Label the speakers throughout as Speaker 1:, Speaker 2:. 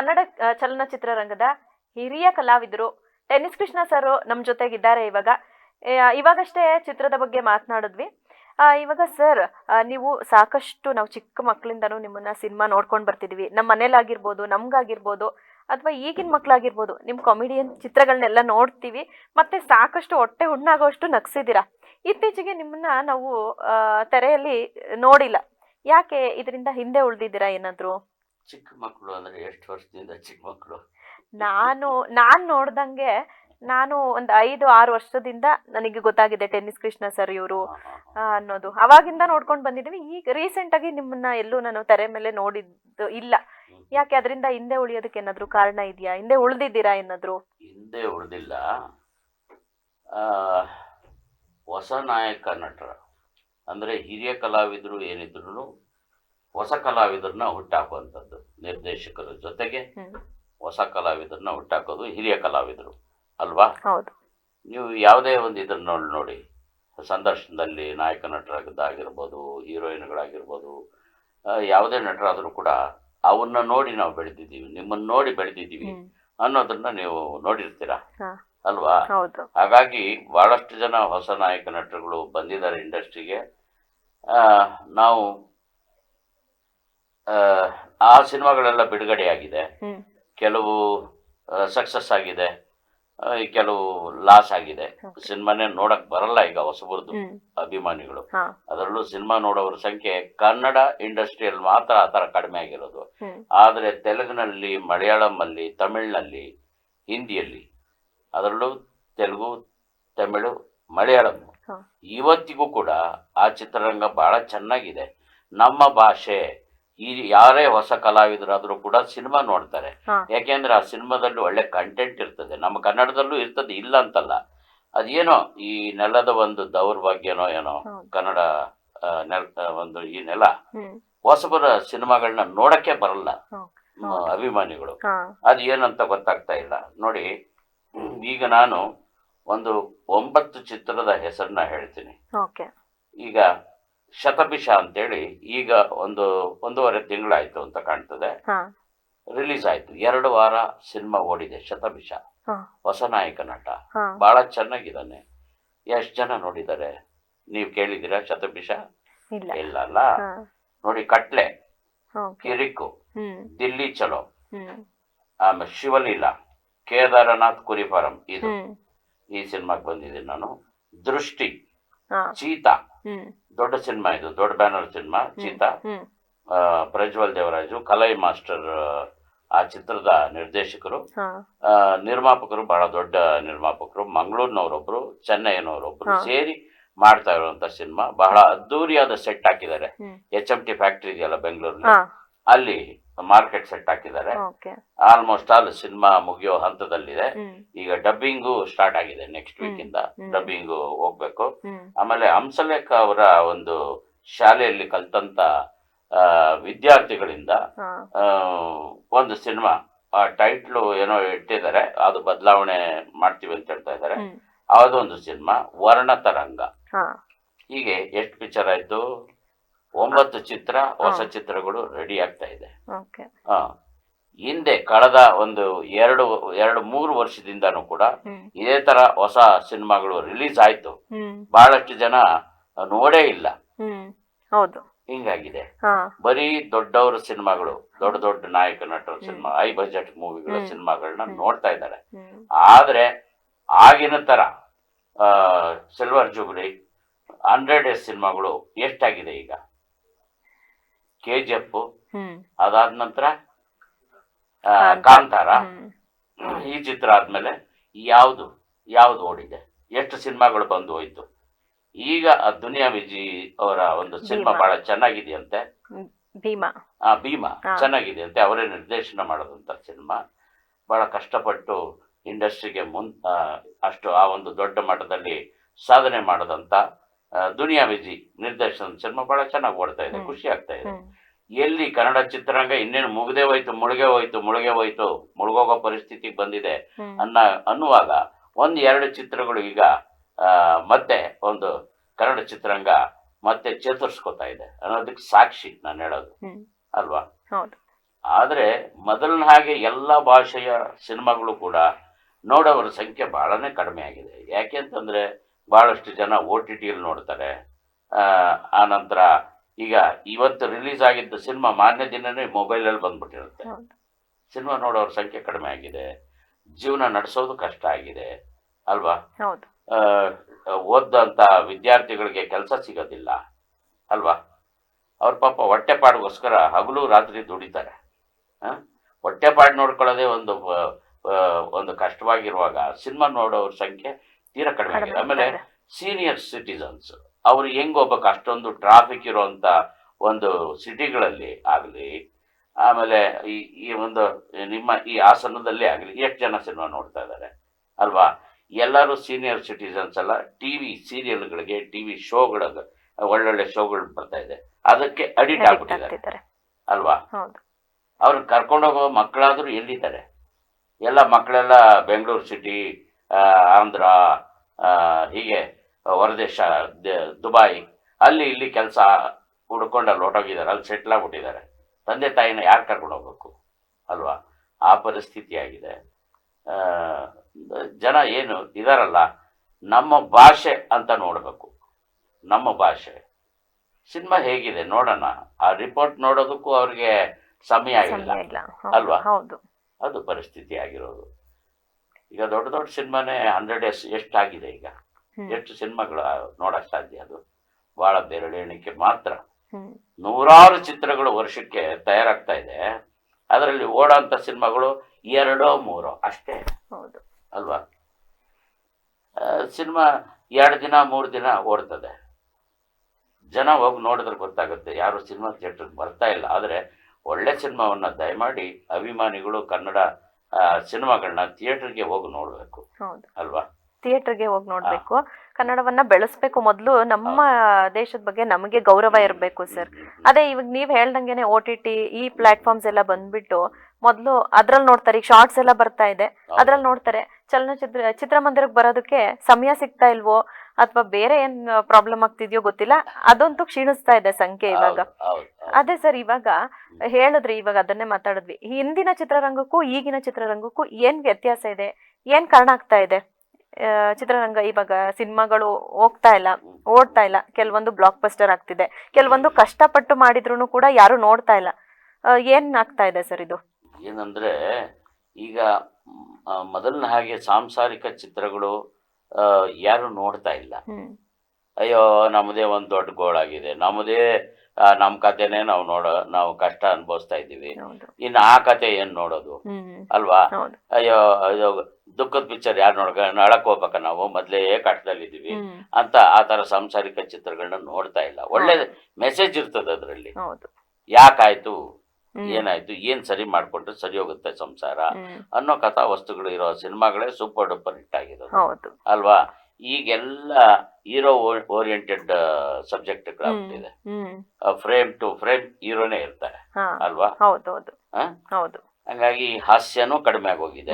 Speaker 1: ಕನ್ನಡ ಚಲನಚಿತ್ರರಂಗದ ಹಿರಿಯ ಕಲಾವಿದರು tennis Krishna sir ನಮ್ಮ ಜೊತೆಗಿದ್ದಾರೆ ಇವಾಗ. ಇವಾಗಷ್ಟೇ ಚಿತ್ರದ ಬಗ್ಗೆ ಮಾತನಾಡಿದ್ವಿ. ಇವಾಗ ಸರ್ ನೀವು ಸಾಕಷ್ಟು ನಾವು ಚಿಕ್ಕ ಮಕ್ಕಳಿಂದನೂ ನಿಮ್ಮನ್ನ ಸಿನಿಮಾ ನೋಡ್ಕೊಂಡು ಬರ್ತಿದ್ವಿ. ನಮ್ಮ ಮನೇಲಾಗಿರ್ಬೋದು, ನಮ್ಗಾಗಿರ್ಬೋದು, ಅಥವಾ ಈಗಿನ ಮಕ್ಕಳಾಗಿರ್ಬೋದು ನಿಮ್ಮ ಕಾಮಿಡಿಯನ್ ಚಿತ್ರಗಳನ್ನೆಲ್ಲ ನೋಡ್ತೀವಿ, ಮತ್ತೆ ಸಾಕಷ್ಟು ಹೊಟ್ಟೆ ಹುಣ್ಣಾಗೋಷ್ಟು ನಗ್ಸಿದ್ದೀರಾ? ಇತ್ತೀಚೆಗೆ ನಿಮ್ಮನ್ನ ನಾವು ತೆರೆಯಲ್ಲಿ ನೋಡಿಲ್ಲ. ಯಾಕೆ ಇದರಿಂದ ಹಿಂದೆ ಉಳಿದಿದ್ದೀರಾ ಏನಾದ್ರು?
Speaker 2: ಚಿಕ್ಕ ಮಕ್ಕಳು ಅಂದ್ರೆ ಎಷ್ಟು ವರ್ಷದಿಂದ ಚಿಕ್ಕ ಮಕ್ಕಳು
Speaker 1: ನಾನು ನಾನು ನೋಡ್ದಂಗೆ ನಾನು ಒಂದು ಐದು ಆರು ವರ್ಷದಿಂದ ನನಗೆ ಗೊತ್ತಾಗಿದೆ ಟೆನ್ನಿಸ್ ಕೃಷ್ಣ ಸರ್ ಇವರು ಅನ್ನೋದು. ಅವಾಗಿಂದ ನೋಡ್ಕೊಂಡು ಬಂದಿದ್ದೀವಿ ಈಗ ರೀಸೆಂಟ್ ಆಗಿ ನಿಮ್ಮನ್ನ ಎಲ್ಲೂ ನಾನು ತೆರೆ ಮೇಲೆ ನೋಡಿದ್ದು ಇಲ್ಲ. ಯಾಕೆ ಅದರಿಂದ ಹಿಂದೆ ಉಳಿಯೋದಕ್ಕೆ ಏನಾದ್ರು ಕಾರಣ ಇದೆಯಾ? ಹಿಂದೆ ಉಳಿದಿದ್ದೀರಾ ಏನಾದ್ರು?
Speaker 2: ಹಿಂದೆ ಉಳಿದಿಲ್ಲ. ಹೊಸ ನಾಯಕ ನಟರ ಅಂದರೆ ಹಿರಿಯ ಕಲಾವಿದರು ಏನಿದ್ರು ಹೊಸ ಕಲಾವಿದರನ್ನ ಹುಟ್ಟಾಕುವಂಥದ್ದು ನಿರ್ದೇಶಕರ ಜೊತೆಗೆ ಹೊಸ ಕಲಾವಿದರನ್ನ ಹುಟ್ಟಾಕೋದು ಹಿರಿಯ ಕಲಾವಿದರು ಅಲ್ವಾ? ನೀವು ಯಾವುದೇ ಒಂದು ಇದನ್ನ ನೋಡಿ ನೋಡಿ. ಸಂದರ್ಶನದಲ್ಲಿ ನಾಯಕ ನಟರಾಗಿದ್ದಾಗಿರ್ಬೋದು ಹೀರೋಯಿನ್ಗಳಾಗಿರ್ಬೋದು ಯಾವುದೇ ನಟರಾದರೂ ಕೂಡ ಅವನ್ನ ನೋಡಿ ನಾವು ಬೆಳೆದಿದ್ದೀವಿ ನಿಮ್ಮನ್ನ ನೋಡಿ ಬೆಳೆದಿದ್ದೀವಿ ಅನ್ನೋದನ್ನ ನೀವು ನೋಡಿರ್ತೀರಾ? ಅಲ್ವಾ? ಹಾಗಾಗಿ ಬಹಳಷ್ಟು ಜನ ಹೊಸ ನಾಯಕ ನಟರುಗಳು ಬಂದಿದ್ದಾರೆ ಇಂಡಸ್ಟ್ರಿಗೆ. ನಾವು ಆ, ಸಿನಿಮಾಗಳೆಲ್ಲ ಬಿಡುಗಡೆಯಾಗಿದೆ. ಕೆಲವು ಸಕ್ಸಸ್ ಆಗಿದೆ. ಕೆಲವು ಲಾಸ್ ಆಗಿದೆ. ಸಿನಿಮಾನೇ ನೋಡಕ್ ಬರಲ್ಲ ಈಗ ಹೊಸಬರದು ಅಭಿಮಾನಿಗಳು. ಅದರಲ್ಲೂ ಸಿನಿಮಾ ನೋಡೋವ್ರ ಸಂಖ್ಯೆ ಕನ್ನಡ ಇಂಡಸ್ಟ್ರಿಯಲ್ಲಿ ಮಾತ್ರ ಆ ಥರ ಕಡಿಮೆ ಆಗಿರೋದು. ಆದರೆ ತೆಲುಗಿನಲ್ಲಿ ಮಲಯಾಳಂನಲ್ಲಿ ತಮಿಳಿನಲ್ಲಿ ಹಿಂದಿಯಲ್ಲಿ ಅದರಲ್ಲೂ ತೆಲುಗು ತಮಿಳು ಮಲಯಾಳಂ. ಇವತ್ತಿಗೂ ಕೂಡ ಆ ಚಿತ್ರರಂಗ ಬಹಳ ಚೆನ್ನಾಗಿದೆ. ನಮ್ಮ ಭಾಷೆ ಈ ಯಾರೇ ಹೊಸ ಕಲಾವಿದರಾದರೂ ಕೂಡ ಸಿನಿಮಾ ನೋಡ್ತಾರೆ. ಯಾಕೆಂದ್ರೆ ಆ ಸಿನಿಮಾದಲ್ಲಿ ಒಳ್ಳೆ ಕಂಟೆಂಟ್ ಇರ್ತದೆ. ನಮ್ಮ ಕನ್ನಡದಲ್ಲೂ ಇರ್ತದೆ ಇಲ್ಲ ಅಂತಲ್ಲ. ಅದೇನೋ ಈ ನೆಲದ ಒಂದು ದೌರ್ಭಾಗ್ಯನೋ ಏನೋ ಕನ್ನಡ ನೆಲ ಒಂದು ಈ ನೆಲ ಹೊಸಬರ ಸಿನಿಮಾಗಳನ್ನ ನೋಡಕ್ಕೆ ಬರಲ್ಲ. ಅಭಿಮಾನಿಗಳು. ಅದು ಏನಂತ ಗೊತ್ತಾಗ್ತಾ ಇಲ್ಲ. ನೋಡಿ ಈಗ ನಾನು ಒಂದು ಒಂಬತ್ತು ಚಿತ್ರದ ಹೆಸರನ್ನ ಹೇಳ್ತೀನಿ. ಈಗ ಶತಭಿಷ ಅಂತೇಳಿ ಈಗ ಒಂದು ಒಂದೂವರೆ ತಿಂಗಳಾಯ್ತು ಅಂತ ಕಾಣ್ತದೆ. ರಿಲೀಸ್ ಆಯ್ತು. ಎರಡು ವಾರ ಸಿನಿಮಾ ಓಡಿದೆ
Speaker 1: ಶತಬಿಷ
Speaker 2: ಹೊಸ ನಾಯಕ ನಟ. ಬಹಳ ಚೆನ್ನಾಗಿದ್ದಾನೆ. ಎಷ್ಟು ಜನ ನೋಡಿದ್ದಾರೆ? ನೀವು ಕೇಳಿದ್ದೀರಾ ಶತಬಿಷ
Speaker 1: ಇಲ್ಲ.
Speaker 2: ಅಲ್ಲ? ನೋಡಿ ಕಟ್ಲೆ ಕಿರಿಕು ದಿಲ್ಲಿ ಚಲೋ. ಆಮೇಲೆ ಶಿವಲೀಲ ಕೇದಾರನಾಥ್ ಕುರಿ ಫಾರಂ ಇದು ಈ ಸಿನಿಮಾಗೆ ಬಂದಿದ್ದೀನಿ ನಾನು. ದೃಷ್ಟಿ ಚೀತಾ. ದೊಡ್ಡ ಸಿನಿಮಾ ಇದು ದೊಡ್ಡ banner cinema Cheetah. Prajwal Devaraju Kalai master ಆ ಚಿತ್ರದ ನಿರ್ದೇಶಕರು. ನಿರ್ಮಾಪಕರು ಬಹಳ ದೊಡ್ಡ ನಿರ್ಮಾಪಕರು ಮಂಗಳೂರಿನವರೊಬ್ರು ಚೆನ್ನೈನವರೊಬ್ರು. ಸೇರಿ ಮಾಡ್ತಾ ಇರುವಂತ ಸಿನಿಮಾ. ಬಹಳ ಅದ್ದೂರಿಯಾದ ಸೆಟ್ ಹಾಕಿದ್ದಾರೆ. ಎಚ್ ಎಂ ಟಿ ಫ್ಯಾಕ್ಟ್ರಿ ಇದೆಯಲ್ಲ
Speaker 1: ಬೆಂಗಳೂರಿನ
Speaker 2: ಅಲ್ಲಿ ಮಾರ್ಕೆಟ್ ಸೆಟ್ ಹಾಕಿದ್ದಾರೆ. ಆಲ್ಮೋಸ್ಟ್ ಆಲ್ ಸಿನಿಮಾ ಮುಗಿಯೋ ಹಂತದಲ್ಲಿದೆ. ಈಗ ಡಬ್ಬಿಂಗು ಸ್ಟಾರ್ಟ್ ಆಗಿದೆ ನೆಕ್ಸ್ಟ್. ವೀಕ್ ಇಂದ ಡಬ್ಬಿಂಗ್ ಹೋಗ್ಬೇಕು. ಆಮೇಲೆ ಹಂಸಲೇಖ ಅವರ ಒಂದು ಶಾಲೆಯಲ್ಲಿ ಕಲ್ತಂತ ವಿದ್ಯಾರ್ಥಿಗಳಿಂದ ಒಂದು ಸಿನಿಮಾ ಆ ಟೈಟ್ಲು ಏನೋ ಇಟ್ಟಿದ್ದಾರೆ. ಅದು ಬದಲಾವಣೆ ಮಾಡ್ತೀವಿ ಅಂತ ಹೇಳ್ತಾ ಇದ್ದಾರೆ. ಅದೊಂದು ಸಿನಿಮಾ ವರ್ಣ ತರಂಗ.
Speaker 1: ಹಾ.
Speaker 2: ಹೀಗೆ ಎಷ್ಟು ಪಿಕ್ಚರ್ ಆಯ್ತು? ಒಂಬತ್ತು ಚಿತ್ರ ಹೊಸ ಚಿತ್ರಗಳು ರೆಡಿ ಆಗ್ತಾ ಇದೆ. ಹಿಂದೆ ಕಳೆದ ಒಂದು ಎರಡು ಎರಡು ಮೂರು ವರ್ಷದಿಂದನೂ ಕೂಡ ಇದೇ ತರ ಹೊಸ ಸಿನಿಮಾಗಳು ರಿಲೀಸ್ ಆಯ್ತು. ಬಹಳಷ್ಟು ಜನ ನೋಡೇ ಇಲ್ಲ.
Speaker 1: ಹೌದು.
Speaker 2: ಹಿಂಗಾಗಿದೆ. ಬರೀ ದೊಡ್ಡವರ ಸಿನಿಮಾಗಳು ದೊಡ್ಡ ದೊಡ್ಡ ನಾಯಕ ನಟರ ಸಿನಿಮಾ ಹೈ ಬಜೆಟ್ ಮೂವಿಗಳ. ಸಿನಿಮಾಗಳನ್ನ ನೋಡ್ತಾ ಇದ್ದಾರೆ. ಆದ್ರೆ ಆಗಿನ ತರ ಸಿಲ್ವರ್ ಜುಬ್ಲಿ ಹಂಡ್ರೆಡ್ ಎಸ್ ಸಿನಿಮಾಗಳು ಎಷ್ಟಾಗಿದೆ ಈಗ? ಕೆ ಜಿ ಎಫ್ ಅದಾದ ನಂತರ
Speaker 1: ಕಾಂತಾರ.
Speaker 2: ಈ ಚಿತ್ರ ಆದ್ಮೇಲೆ ಯಾವುದು ಯಾವುದು ಓಡಿದೆ? ಎಷ್ಟು ಸಿನಿಮಾಗಳು ಬಂದು ಹೋಯ್ತು? ಈಗ ದುನಿಯಾ ವಿಜಿ ಅವರ ಒಂದು ಸಿನಿಮಾ. ಬಹಳ ಚೆನ್ನಾಗಿದೆಯಂತೆ.
Speaker 1: ಭೀಮಾ.
Speaker 2: ಆ ಭೀಮಾ
Speaker 1: ಚೆನ್ನಾಗಿದೆ
Speaker 2: ಅಂತೆ ಅವರೇ ನಿರ್ದೇಶನ ಮಾಡೋದಂತ ಸಿನಿಮಾ. ಬಹಳ ಕಷ್ಟಪಟ್ಟು ಇಂಡಸ್ಟ್ರಿಗೆ ಮುನ್ ಅಷ್ಟು ಆ ಒಂದು ದೊಡ್ಡ ಮಟ್ಟದಲ್ಲಿ ಸಾಧನೆ ಮಾಡೋದಂತ ದುನಿಯಾ ವಿಜಿ ನಿರ್ದೇಶನದ ಸಿನಿಮಾ ಬಹಳ ಚೆನ್ನಾಗಿ ಓಡ್ತಾ ಇದೆ. ಖುಷಿ ಆಗ್ತಾ ಇದೆ. ಎಲ್ಲಿ ಕನ್ನಡ ಚಿತ್ರರಂಗ ಇನ್ನೇನು ಮುಗದೆ ಹೋಯ್ತು ಮುಳುಗೆ ಹೋಯ್ತು ಮುಳುಗೆ ಹೋಯ್ತು ಮುಳುಗೋಗೋ ಪರಿಸ್ಥಿತಿಗೆ ಬಂದಿದೆ ಅನ್ನ ಅನ್ನುವಾಗ ಒಂದ್ ಎರಡು ಚಿತ್ರಗಳು ಈಗ ಆ, ಮತ್ತೆ ಒಂದು ಕನ್ನಡ ಚಿತ್ರರಂಗ ಮತ್ತೆ ಚೇತರಿಸ್ಕೊತಾ ಇದೆ ಅನ್ನೋದಕ್ಕೆ ಸಾಕ್ಷಿ ನಾನು ಹೇಳೋದು. ಅಲ್ವಾ? ಆದ್ರೆ ಮೊದಲನ ಮೊದಲಿನ ಹಾಗೆ ಎಲ್ಲ ಭಾಷೆಯ ಸಿನಿಮಾಗಳು ಕೂಡ ನೋಡೋವರ ಸಂಖ್ಯೆ ಬಹಳನೇ ಕಡಿಮೆ ಆಗಿದೆ. ಯಾಕೆ ಅಂತಂದರೆ ಭಾಳಷ್ಟು ಜನ ಓ ಟಿ ಟಿಯಲ್ಲಿ ನೋಡ್ತಾರೆ. ಆ, ಆ ನಂತರ ಈಗ ಇವತ್ತು ರಿಲೀಸ್ ಆಗಿದ್ದ ಸಿನಿಮಾ ಮಾರನೇ ದಿನನೇ ಮೊಬೈಲಲ್ಲಿ ಬಂದ್ಬಿಟ್ಟಿರುತ್ತೆ. ಸಿನಿಮಾ ನೋಡೋರ ಸಂಖ್ಯೆ ಕಡಿಮೆ ಆಗಿದೆ. ಜೀವನ ನಡೆಸೋದು ಕಷ್ಟ ಆಗಿದೆ. ಅಲ್ವಾ? ಓದಂಥ ವಿದ್ಯಾರ್ಥಿಗಳಿಗೆ ಕೆಲಸ ಸಿಗೋದಿಲ್ಲ. ಅಲ್ವಾ? ಅವ್ರ ಪಾಪ ಹೊಟ್ಟೆಪಾಡಿಗೋಸ್ಕರ ಹಗಲು ರಾತ್ರಿ ದುಡಿತಾರೆ. ಹೊಟ್ಟೆ ಹೊಟ್ಟೆಪಾಡು ನೋಡ್ಕೊಳ್ಳೋದೇ ಒಂದು ಒಂದು ಕಷ್ಟವಾಗಿರುವಾಗ ಸಿನಿಮಾ ನೋಡೋರ ಸಂಖ್ಯೆ ತೀರಾ ಕಡಿಮೆ ಆಗಿದೆ. ಆಮೇಲೆ ಸೀನಿಯರ್ ಸಿಟಿಸನ್ಸ್ ಅವ್ರು ಹೆಂಗ್ ಹೋಗ್ಬೇಕು ಅಷ್ಟೊಂದು ಟ್ರಾಫಿಕ್ ಇರುವಂತ ಒಂದು ಸಿಟಿಗಳಲ್ಲಿ ಆಗಲಿ ಆಮೇಲೆ ಈ ಈ ಒಂದು ನಿಮ್ಮ ಈ ಆಸನದಲ್ಲಿ ಆಗಲಿ ಎಷ್ಟು ಜನ ಸಿನಿಮಾ ನೋಡ್ತಾ ಇದ್ದಾರೆ ಅಲ್ವಾ? ಎಲ್ಲರೂ ಸೀನಿಯರ್ ಸಿಟಿಸನ್ಸ್ ಎಲ್ಲ ಟಿ ವಿ ಸೀರಿಯಲ್ಗಳಿಗೆ ಟಿ ವಿ ಶೋಗಳ ಒಳ್ಳೊಳ್ಳೆ ಶೋಗಳು ಬರ್ತಾ ಇದೆ. ಅದಕ್ಕೆ ಅಡಿಟ್ ಆಗ್ಬಿಟ್ಟಿದ್ದಾರೆ. ಅಲ್ವಾ? ಅವ್ರನ್ನ ಕರ್ಕೊಂಡೋಗೋ ಮಕ್ಕಳಾದರೂ ಎಲ್ಲಿದ್ದಾರೆ? ಎಲ್ಲ ಮಕ್ಕಳೆಲ್ಲ ಬೆಂಗಳೂರು ಸಿಟಿ ಆಂಧ್ರ ಹೀಗೆ ಹೊರದೇಶ ದ- ದುಬೈ ಅಲ್ಲಿ ಇಲ್ಲಿ ಕೆಲಸ ಹುಡ್ಕೊಂಡು ಅಲ್ಲಿ ಹೊಟ್ಟೋಗಿದ್ದಾರೆ ಅಲ್ಲಿ ಸೆಟ್ಲ್ ಆಗ್ಬಿಟ್ಟಿದ್ದಾರೆ. ತಂದೆ ತಾಯಿನ ಯಾರು ಕರ್ಕೊಂಡು ಹೋಗ್ಬೇಕು? ಅಲ್ವಾ? ಆ ಪರಿಸ್ಥಿತಿಯಾಗಿದೆ ಜನ ಏನು ಇದಾರಲ್ಲ ನಮ್ಮ ಭಾಷೆ ಅಂತ ನೋಡಬೇಕು. ನಮ್ಮ ಭಾಷೆ. ಸಿನಿಮಾ ಹೇಗಿದೆ? ನೋಡೋಣ. ಆ ರಿಪೋರ್ಟ್ ನೋಡೋದಕ್ಕೂ ಅವ್ರಿಗೆ ಸಮಯ ಇಲ್ಲ.
Speaker 1: ಹೌದು,
Speaker 2: ಅಲ್ವಾ? ಅದು ಪರಿಸ್ಥಿತಿ ಆಗಿರೋದು. ಈಗ ದೊಡ್ಡ ದೊಡ್ಡ ಸಿನಿಮಾನೇ ಹಂಡ್ರೆಡ್ ಎಸ್ ಎಷ್ಟಾಗಿದೆ ಈಗ? ಎಷ್ಟು ಸಿನಿಮಾಗಳು ನೋಡಕ್ ಸಾಧ್ಯ ಅದು? ಬಹಳ ಬೆರಳೆಣಿಕೆ ಮಾತ್ರ. ನೂರಾರು ಚಿತ್ರಗಳು ವರ್ಷಕ್ಕೆ ತಯಾರಾಗ್ತಾ ಇದೆ. ಅದರಲ್ಲಿ ಓಡೋಂಥ ಸಿನಿಮಾಗಳು ಎರಡೋ ಮೂರೋ ಅಷ್ಟೇ. ಅಲ್ವಾ? ಸಿನಿಮಾ ಎರಡು ದಿನ ಮೂರು ದಿನ ಓಡ್ತದೆ. ಜನ ಹೋಗಿ ನೋಡಿದ್ರೆ ಗೊತ್ತಾಗುತ್ತೆ. ಯಾರು ಸಿನಿಮಾ ಥಿಯೇಟ್ರಿಗೆ ಬರ್ತಾ ಇಲ್ಲ. ಆದರೆ ಒಳ್ಳೆ ಸಿನಿಮಾವನ್ನ ದಯಮಾಡಿ ಅಭಿಮಾನಿಗಳು ಕನ್ನಡ ಸಿನಿಮಾಗಳನ್ನ ಥಿಯೇಟರ್ಗೆ ಹೋಗಿ ನೋಡಬೇಕು.
Speaker 1: ಹೌದು.
Speaker 2: ಅಲ್ವಾ?
Speaker 1: ಥಿಯೇಟರ್ಗೆ ಹೋಗಿ ನೋಡಬೇಕು. ಕನ್ನಡವನ್ನ ಬೆಳೆಸ್ಬೇಕು ಮೊದಲು. ನಮ್ಮ ದೇಶದ ಬಗ್ಗೆ ನಮಗೆ ಗೌರವ ಇರಬೇಕು ಸರ್. ಅದೇ ಇವಾಗ ನೀವು ಹೇಳ್ದಂಗೆನೆ ಓ ಟಿ ಟಿ ಈ ಪ್ಲಾಟ್ಫಾರ್ಮ್ಸ್ ಎಲ್ಲ ಬಂದ್ಬಿಟ್ಟು ಮೊದಲು ಅದ್ರಲ್ಲಿ ನೋಡ್ತಾರೆ. ಈಗ ಶಾರ್ಟ್ಸ್ ಎಲ್ಲ ಬರ್ತಾ ಇದೆ. ಅದ್ರಲ್ಲಿ ನೋಡ್ತಾರೆ. ಚಲನಚಿತ್ರ ಚಿತ್ರಮಂದಿರಕ್ಕೆ ಬರೋದಕ್ಕೆ ಸಮಯ ಸಿಗ್ತಾ ಇಲ್ವೋ? ಅಥವಾ ಬೇರೆ ಏನ್ ಪ್ರಾಬ್ಲಮ್ ಆಗ್ತಿದ್ಯೋ ಗೊತ್ತಿಲ್ಲ. ಅದಂತೂ ಕ್ಷೀಣಿಸ್ತಾ ಇದೆ ಸಂಖ್ಯೆ ಇವಾಗ. ಅದೇ ಸರ್ ಇವಾಗ ಹೇಳಿದ್ರಿ ಇವಾಗ ಅದನ್ನೇ ಮಾತಾಡಿದ್ವಿ. ಹಿಂದಿನ ಚಿತ್ರರಂಗಕ್ಕೂ ಈಗಿನ ಚಿತ್ರರಂಗಕ್ಕೂ ಏನ್ ವ್ಯತ್ಯಾಸ ಇದೆ? ಏನ್ ಕಾರಣ ಆಗ್ತಾ ಇದೆ? ಚಿತ್ರರಂಗ ಇವಾಗ ಸಿನಿಮಾಗಳು ಹೋಗ್ತಾ ಇಲ್ಲ ಓಡ್ತಾ ಇಲ್ಲ. ಕೆಲವೊಂದು ಬ್ಲಾಕ್ ಬಸ್ಟರ್ ಆಗ್ತಿದೆ. ಕೆಲವೊಂದು ಕಷ್ಟಪಟ್ಟು ಮಾಡಿದ್ರು ಕೂಡ ಯಾರು ನೋಡ್ತಾ ಇಲ್ಲ. ಏನ್ ಆಗ್ತಾ ಇದೆ ಸರ್ ಇದು?
Speaker 2: ಏನಂದ್ರೆ ಈಗ ಮೊದಲಿನ ಹಾಗೆ ಸಾಂಸಾರಿಕ ಚಿತ್ರಗಳು ಯಾರು ನೋಡ್ತಾ ಇಲ್ಲ. ಅಯ್ಯೋ ನಮ್ಮದೇ ಒಂದು ದೊಡ್ಡ ಗೋಳಾಗಿದೆ. ನಮ್ಮದೇ ನಮ್ಮ ಕತೆನೇ ನಾವು ನೋಡೋ ನಾವು ಕಷ್ಟ ಅನುಭವಿಸ್ತಾ ಇದ್ದೀವಿ. ಇನ್ನು ಆ ಕತೆ ಏನು ನೋಡೋದು? ಅಲ್ವಾ? ಅಯ್ಯೋ ಅಯ್ಯೋ ದುಃಖದ ಪಿಕ್ಚರ್ ಯಾರು ನೋಡ್ಕ ಅಳಕ್ ಹೋಗ್ಬೇಕ ನಾವು? ಮೊದಲೇ ಕಷ್ಟದಲ್ಲಿದ್ದೀವಿ ಅಂತ ಆ ಥರ ಸಾಂಸಾರಿಕ ಚಿತ್ರಗಳನ್ನ ನೋಡ್ತಾ ಇಲ್ಲ. ಒಳ್ಳೆ ಮೆಸೇಜ್ ಇರ್ತದೆ ಅದರಲ್ಲಿ. ಯಾಕಾಯ್ತು. ಏನಾಯ್ತು ಏನ್ ಸರಿ ಮಾಡ್ಕೊಂಡ್ರೆ ಸರಿ ಹೋಗುತ್ತೆ ಸಂಸಾರ ಅನ್ನೋ ಕಥಾ ವಸ್ತುಗಳು ಇರೋ ಸಿನಿಮಾಗಳೇ ಸೂಪರ್ ಡೂಪರ್ ಹಿಟ್ ಆಗಿರೋದು. ಅಲ್ವಾ? ಈಗೆಲ್ಲ ಹೀರೋ ಓರಿಯೆಂಟೆಡ್ ಸಬ್ಜೆಕ್ಟ್
Speaker 1: ಇದೆ
Speaker 2: ಫ್ರೇಮ್ ಟು ಫ್ರೇಮ್ ಹೀರೋನೇ ಇರ್ತಾರೆ. ಅಲ್ವಾ?
Speaker 1: ಹೌದು ಹೌದು.
Speaker 2: ಹಂಗಾಗಿ ಹಾಸ್ಯನೂ ಕಡಿಮೆ ಆಗೋಗಿದೆ.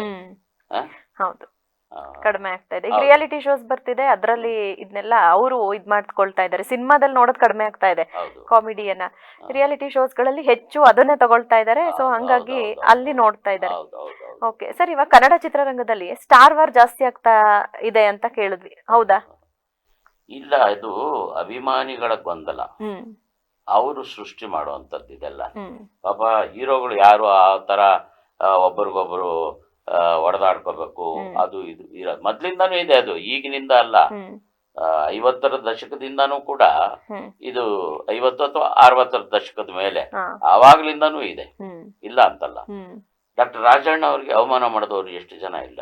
Speaker 1: ಹೌದು. ಕಡಿಮೆ ಆಗ್ತಾ ಇದೆ. ಈಗ ರಿಯಾಲಿಟಿ ಶೋಸ್ ಬರ್ತಿದೆ ಅದರಲ್ಲಿ ಇದನ್ನೆಲ್ಲ ಅವರು ಇದ್ ಮಾಡ್ಕೊಳ್ತಾ ಇದ್ದಾರೆ. ಸಿನಿಮಾದಲ್ಲಿ ನೋಡೋದು ಕಡಿಮೆ ಆಗ್ತಾ ಇದೆ ಕಾಮಿಡಿಯನ್ನ ರಿಯಾಲಿಟಿ ಗಳಲ್ಲಿ ಹೆಚ್ಚು ಅದನ್ನೇ ತಗೊಳ್ತಾ ಇದ್ದಾರೆ. ಸೊ ಹಂಗಾಗಿ. ಅಲ್ಲಿ ನೋಡ್ತಾ ಇದ್ದಾರೆ. ಓಕೆ ಸರ್ ಇವಾಗ ಕನ್ನಡ ಚಿತ್ರರಂಗದಲ್ಲಿ ಸ್ಟಾರ್ ವಾರ್ ಜಾಸ್ತಿ ಆಗ್ತಾ ಇದೆ ಅಂತ ಕೇಳಿದ್ವಿ. ಹೌದಾ?
Speaker 2: ಇಲ್ಲ ಇದು ಅಭಿಮಾನಿಗಳ ಗೊಂದಲ. ಅವರು ಸೃಷ್ಟಿ ಮಾಡುವಂಥದ್ದು ಇದೆಲ್ಲ ಪಾಪ ಹೀರೋಗಳು ಯಾರು ಆ ತರ ಒಬ್ಬರಿಗೊಬ್ರು ಒಬ್ರಿಗೊಬ್ರು ಆ, ಹೊಡೆದಾಡ್ಕೋಬೇಕು ಅದು ಇದು ಮೊದ್ಲಿಂದಾನೂ ಇದೆ ಅದು. ಈಗಿನಿಂದ ಅಲ್ಲ. ಐವತ್ತರ ದಶಕದಿಂದಾನೂ ಕೂಡ ಇದು ಐವತ್ತು ಅಥವಾ ಅರವತ್ತರ ದಶಕದ ಮೇಲೆ ಆವಾಗ್ಲಿಂದಾನೂ ಇದೆ. ಇಲ್ಲ ಅಂತಲ್ಲ. ಡಾಕ್ಟರ್ ರಾಜಣ್ಣ ಅವ್ರಿಗೆ ಅವಮಾನ ಮಾಡಿದವರು ಎಷ್ಟು ಜನ ಇಲ್ಲ?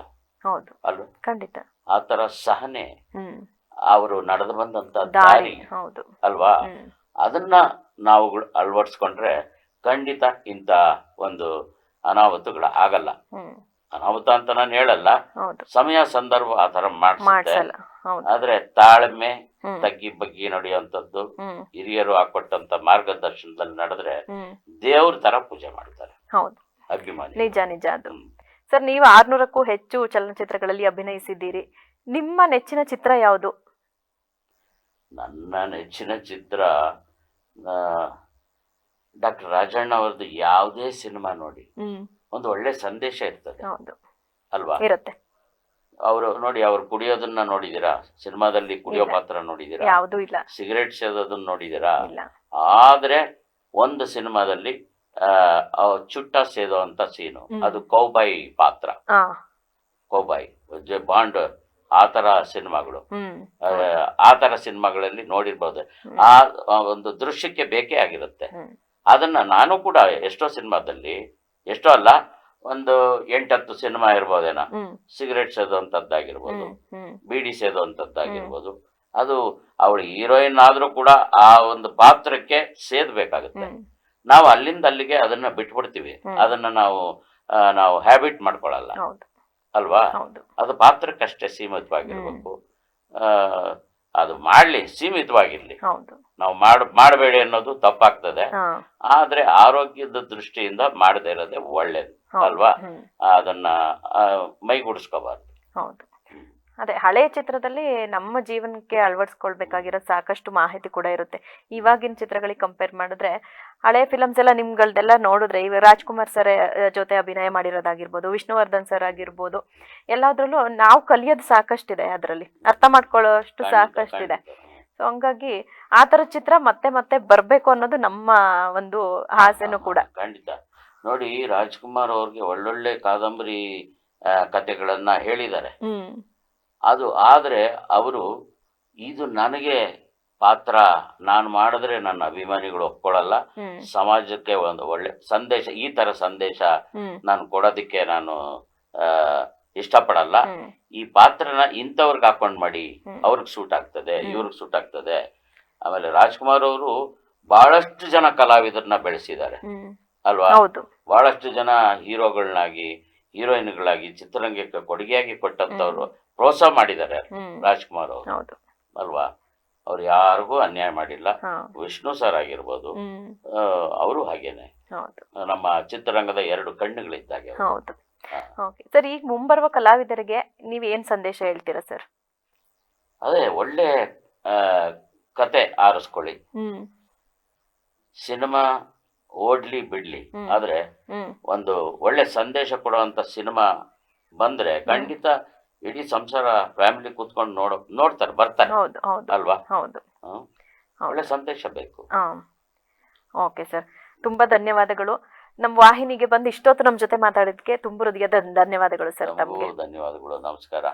Speaker 2: ಅಲ್ವ?
Speaker 1: ಖಂಡಿತ.
Speaker 2: ಆ ಸಹನೆ ಅವರು ನಡೆದು ಬಂದಂತ
Speaker 1: ದಾರಿ.
Speaker 2: ಅಲ್ವಾ? ಅದನ್ನ ನಾವು ಅಳವಡಿಸ್ಕೊಂಡ್ರೆ ಖಂಡಿತ ಇಂತ ಒಂದು ಅನಾಹುತಗಳು ಆಗಲ್ಲ. ಅನಾಹುತ ಅಂತ ನಾನು ಹೇಳಲ್ಲ.
Speaker 1: ಹೌದು.
Speaker 2: ಸಮಯ ಸಂದರ್ಭ ಆ ತರ ಮಾಡಿಸುತ್ತೆ.
Speaker 1: ಮಾಡ್ಸಲ್ಲ. ಹೌದು.
Speaker 2: ಆದ್ರೆ ತಾಳ್ಮೆ
Speaker 1: ಹ್ಮ್.
Speaker 2: ತಗ್ಗಿ ಬಗ್ಗಿ ನಡೆಯುವಂತದ್ದು
Speaker 1: ಹ್ಮ್.
Speaker 2: ಹಿರಿಯರು ಹಾಕೊಟ್ಟಂತ ಮಾರ್ಗದರ್ಶನದಲ್ಲಿ ನಡೆದ್ರೆ
Speaker 1: ಹ್ಮ್.
Speaker 2: ದೇವ್ರ ತರ ಪೂಜೆ ಮಾಡ್ತಾರೆ.
Speaker 1: ಹೌದು.
Speaker 2: ಅಭಿಮಾನಿ.
Speaker 1: ನಿಜ ನಿಜ ಅದು.
Speaker 2: ಹ್ಮ್.
Speaker 1: ಸರ್ ನೀವು ಆರ್ನೂರಕ್ಕೂ ಹೆಚ್ಚು ಚಲನಚಿತ್ರಗಳಲ್ಲಿ ಅಭಿನಯಿಸಿದ್ದೀರಿ. ನಿಮ್ಮ ನೆಚ್ಚಿನ ಚಿತ್ರ ಯಾವುದು?
Speaker 2: ನನ್ನ ನೆಚ್ಚಿನ ಚಿತ್ರ ಡಾಕ್ಟರ್ ರಾಜಣ್ಣ ಅವ್ರದ್ದು ಯಾವುದೇ ಸಿನಿಮಾ ನೋಡಿ.
Speaker 1: ಹ್ಮ್.
Speaker 2: ಒಂದು ಒಳ್ಳೆ ಸಂದೇಶ ಇರ್ತದೆ. ಅಲ್ವಾ?
Speaker 1: ಇರುತ್ತೆ.
Speaker 2: ಅವರು ನೋಡಿ ಅವ್ರು ಕುಡಿಯೋದನ್ನ ನೋಡಿದಿರಾ? ಸಿನಿಮಾದಲ್ಲಿ ಕುಡಿಯೋ ಪಾತ್ರ ನೋಡಿದಿರಾ?
Speaker 1: ಯಾವುದು ಇಲ್ಲ.
Speaker 2: ಸಿಗರೇಟ್ ಸೇದೋದನ್ನ ನೋಡಿದಿರಾ? ಆದ್ರೆ ಒಂದು ಸಿನಿಮಾದಲ್ಲಿ ಚುಟ್ಟ ಸೇದೋ ಅಂತ ಸೀನು. ಅದು ಕೌಬಾಯಿ ಪಾತ್ರ. ಕೌಬಾಯಿ ಜೆ ಬಾಂಡ್ ಆತರ ತರ ಸಿನಿಮಾಗಳು. ಆತರ ಸಿನಿಮಾಗಳಲ್ಲಿ ನೋಡಿರ್ಬೋದು. ಆ ಒಂದು ದೃಶ್ಯಕ್ಕೆ ಬೇಕೇ ಆಗಿರುತ್ತೆ. ಅದನ್ನ ನಾನು ಕೂಡ ಎಷ್ಟೋ ಸಿನಿಮಾದಲ್ಲಿ ಎಷ್ಟೋ ಅಲ್ಲ ಒಂದು ಎಂಟತ್ತು ಸಿನಿಮಾ ಇರ್ಬೋದೇನೋ. ಸಿಗರೇಟ್ ಸೇದುವಂಥದ್ದಾಗಿರ್ಬೋದು ಬೀಡಿ ಸೇದುವಂಥದ್ದಾಗಿರ್ಬೋದು. ಅದು ಅವಳು ಹೀರೋಯಿನ್ ಆದ್ರೂ ಕೂಡ ಆ ಒಂದು ಪಾತ್ರಕ್ಕೆ ಸೇದ್ಬೇಕಾಗುತ್ತೆ. ನಾವು ಅಲ್ಲಿಂದ ಅಲ್ಲಿಗೆ ಅದನ್ನ ಬಿಟ್ಬಿಡ್ತೀವಿ. ಅದನ್ನ ನಾವು ನಾವು ಹ್ಯಾಬಿಟ್
Speaker 1: ಮಾಡ್ಕೊಳ್ಳಲ್ಲ
Speaker 2: ಅಲ್ವಾ? ಅದು ಪಾತ್ರಕ್ಕಷ್ಟೇ ಸೀಮಿತವಾಗಿರ್ಬೇಕು. ಆ, ಅದು ಮಾಡ್ಲಿ ಸೀಮಿತವಾಗಿರ್ಲಿ. ನಾವು ಮಾಡ್ ಮಾಡಬೇಡಿ ಅನ್ನೋದು ತಪ್ಪಾಗ್ತದೆ. ಆದ್ರೆ ಆರೋಗ್ಯದ ದೃಷ್ಟಿಯಿಂದ ಮಾಡದೇ ಇರೋದೇ ಒಳ್ಳೇದು ಅಲ್ವಾ? ಅದನ್ನ ಮೈಗೂಡಿಸ್ಕೋಬಾರ್ದು.
Speaker 1: ಅದೇ ಹಳೆ ಚಿತ್ರದಲ್ಲಿ ನಮ್ಮ ಜೀವನಕ್ಕೆ ಅಳವಡಿಸ್ಕೊಳ್ಬೇಕಾಗಿರೋ ಸಾಕಷ್ಟು ಮಾಹಿತಿ ಕೂಡ ಇರುತ್ತೆ. ಇವಾಗಿನ ಚಿತ್ರಗಳಿಗೆ ಕಂಪೇರ್ ಮಾಡಿದ್ರೆ ಹಳೆ ಫಿಲಮ್ಸ್ ಎಲ್ಲ ನಿಮ್ಗಳ್ದೆಲ್ಲ ನೋಡಿದ್ರೆ ಇವಾಗ ರಾಜ್ಕುಮಾರ್ ಸರ್ ಜೊತೆ ಅಭಿನಯ ಮಾಡಿರೋದಾಗಿರ್ಬೋದು ವಿಷ್ಣುವರ್ಧನ್ ಸರ್ ಆಗಿರ್ಬೋದು ಎಲ್ಲಾದ್ರಲ್ಲೂ ನಾವು ಕಲಿಯೋದು ಸಾಕಷ್ಟಿದೆ ಅದರಲ್ಲಿ. ಅರ್ಥ ಮಾಡ್ಕೊಳ್ಳೋಷ್ಟು
Speaker 2: ಅಷ್ಟು
Speaker 1: ಸಾಕಷ್ಟಿದೆ. ಸೊ ಹಂಗಾಗಿ ಆ ಥರ ಚಿತ್ರ ಮತ್ತೆ ಮತ್ತೆ ಬರಬೇಕು ಅನ್ನೋದು ನಮ್ಮ ಒಂದು ಆಸೆನೂ ಕೂಡ.
Speaker 2: ಖಂಡಿತ. ನೋಡಿ ರಾಜ್ಕುಮಾರ್ ಅವ್ರಿಗೆ ಒಳ್ಳೊಳ್ಳೆ ಕಾದಂಬರಿ ಕತೆಗಳನ್ನ ಕಥೆಗಳನ್ನ ಹೇಳಿದ್ದಾರೆ.
Speaker 1: ಹ್ಮ್.
Speaker 2: ಅದು ಆದರೆ ಅವರು ಇದು ನನಗೆ ಪಾತ್ರ. ನಾನು ಮಾಡಿದ್ರೆ ನನ್ನ ಅಭಿಮಾನಿಗಳು ಒಪ್ಕೊಳ್ಳಲ್ಲ. ಸಮಾಜಕ್ಕೆ ಒಂದು ಒಳ್ಳೆ ಸಂದೇಶ ಈ ತರ ಸಂದೇಶ ನಾನು ಕೊಡೋದಕ್ಕೆ ನಾನು ಇಷ್ಟಪಡಲ್ಲ. ಈ ಪಾತ್ರನ ಇಂಥವ್ರಿಗೆ ಹಾಕೊಂಡ್ ಮಾಡಿ. ಅವ್ರಿಗೆ ಸೂಟ್ ಆಗ್ತದೆ. ಇವ್ರಿಗೆ ಸೂಟ್ ಆಗ್ತದೆ. ಆಮೇಲೆ ರಾಜ್ಕುಮಾರ್ ಅವರು ಬಹಳಷ್ಟು ಜನ ಕಲಾವಿದರನ್ನ ಬೆಳೆಸಿದ್ದಾರೆ. ಅಲ್ವಾ? ಬಹಳಷ್ಟು ಜನ ಹೀರೋಗಳನ್ನಾಗಿ ಹೀರೋಯಿನ್ಗಳಾಗಿ ಚಿತ್ರರಂಗಕ್ಕೆ ಕೊಡುಗೆಯಾಗಿ ಕೊಟ್ಟಂತವ್ರು ಪ್ರೋತ್ಸಾಹ ಮಾಡಿದ್ದಾರೆ ರಾಜ್ಕುಮಾರ್ ಅವರು. ಅಲ್ವಾ? ಅವ್ರು ಯಾರಿಗೂ ಅನ್ಯಾಯ ಮಾಡಿಲ್ಲ. ವಿಷ್ಣು ಸರ್ ಆಗಿರ್ಬೋದು. ಅವರು ಹಾಗೇನೆ. ನಮ್ಮ ಚಿತ್ರರಂಗದ ಎರಡು ಕಣ್ಣುಗಳಿದ್ದಾಗೆ
Speaker 1: ಸರ್ ಈಗ ಮುಂಬರುವ ಕಲಾವಿದರಿಗೆ ನೀವು ಏನ್ ಸಂದೇಶ ಹೇಳ್ತೀರಾ ಸರ್?
Speaker 2: ಅದೇ ಒಳ್ಳೆ ಕತೆ ಆರಿಸ್ಕೊಳ್ಳಿ. ಸಿನಿಮಾ ಓಡ್ಲಿ ಬಿಡ್ಲಿ. ಆದ್ರೆ ಒಂದು ಒಳ್ಳೆ ಸಂದೇಶ ಕೊಡುವಂತ ಸಿನಿಮಾ ಬಂದ್ರೆ ಖಂಡಿತ ಇಡೀ ಸಂಸಾರ ಫ್ಯಾಮಿಲಿ ಕೂತ್ಕೊಂಡು ನೋಡ ನೋಡ್ತಾರೆ ಬರ್ತಾರೆ.
Speaker 1: ಹೌದು ಹೌದು.
Speaker 2: ಅಲ್ವಾ?
Speaker 1: ಹೌದು.
Speaker 2: ಒಳ್ಳೆ ಸಂದೇಶ ಬೇಕು.
Speaker 1: Okay sir. ತುಂಬಾ ಧನ್ಯವಾದಗಳು. ನಮ್ಮ ವಾಹಿನಿಗೆ ಬಂದು ಇಷ್ಟೊತ್ತು ನಮ್ಮ ಜೊತೆ ಮಾತಾಡಿದ್ಕೆ ತುಂಬ ಹೃದಯದ ಧನ್ಯವಾದಗಳು ಸರ್
Speaker 2: ಧನ್ಯವಾದಗಳು. ನಮಸ್ಕಾರ.